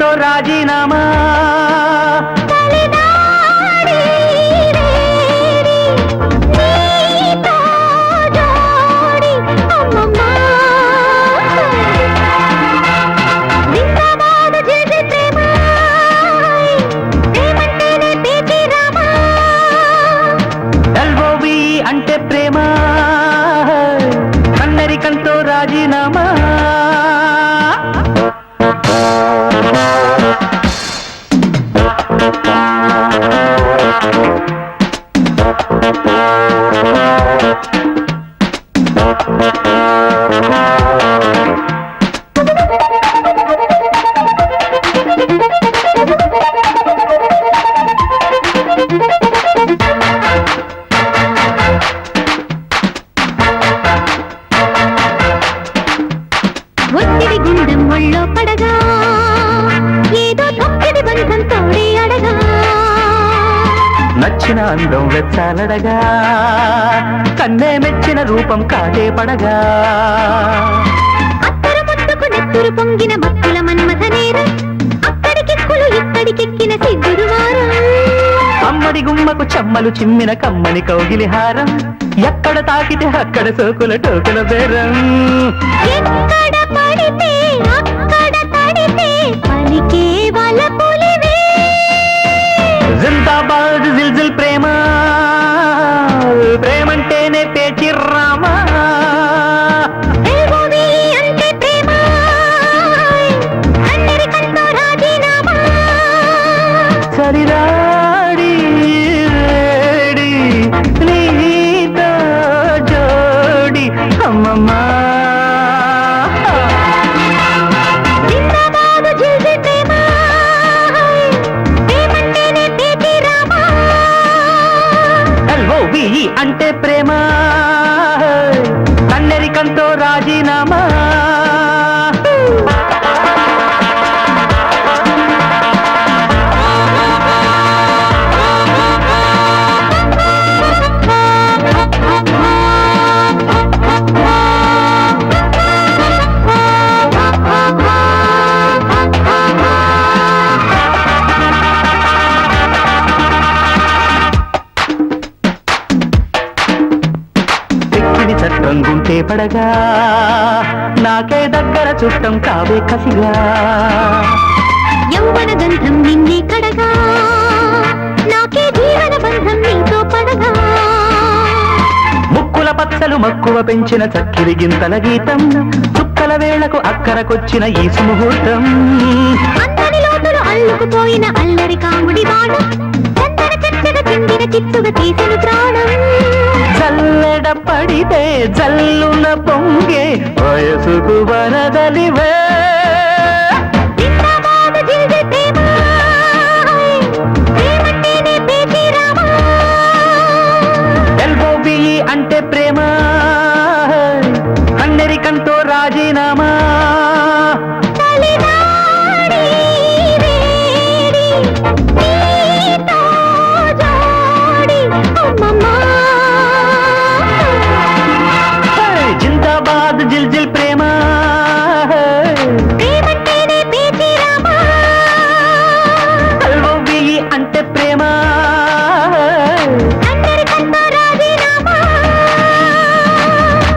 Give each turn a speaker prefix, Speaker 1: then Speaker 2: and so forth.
Speaker 1: రామా.
Speaker 2: రాజీనామా అంటే ప్రేమ కన్నెరికంతో రాజీనామా నచ్చిన అందం వెచ్చాలడగా. కన్నే మెచ్చిన రూపం కాటే పడగా.
Speaker 1: అత్తరు నెత్తురు పొంగిన భక్తుల మన్మథ నేరం అక్కడికెక్కులు ఇక్కడికెక్కిన సిద్ధుడు
Speaker 2: అమ్మడి గుమ్మకు చెమ్మలు చిమ్మిన కమ్మని కౌగిలి హారం ఎక్కడ తాకితే అక్కడ సోకుల టోకుల బేరం.
Speaker 1: ఎక్కడ పడితే
Speaker 2: జిందాబాద్ జిల్ ప్రేమ. ఎల్ఓవి అంటే ప్రేమ. కన్నెరికంతో రాజీనామా చట్టం గుంటే పడగా నాకే దగ్గర చుట్టం కావే కసిగా.
Speaker 1: యౌవన గంధం నిన్నే కడగా నాకే జీవన బంధం నీతో పడగా.
Speaker 2: ముక్కుల పచ్చలు మక్కువ పెంచిన చక్కిరి గింతల గీతం చుక్కల వేళకు అక్కరకొచ్చిన ఈ సుముహూర్తం.
Speaker 1: అందరి లోతులు అల్లుకుపోయిన అల్లరి కాముడి చందన చిందిన చిత్తుగా తీసిన ప్రాణం.
Speaker 2: జల్లెడ పడితే జల్లున పొంగే వయసుకు వరదలివే.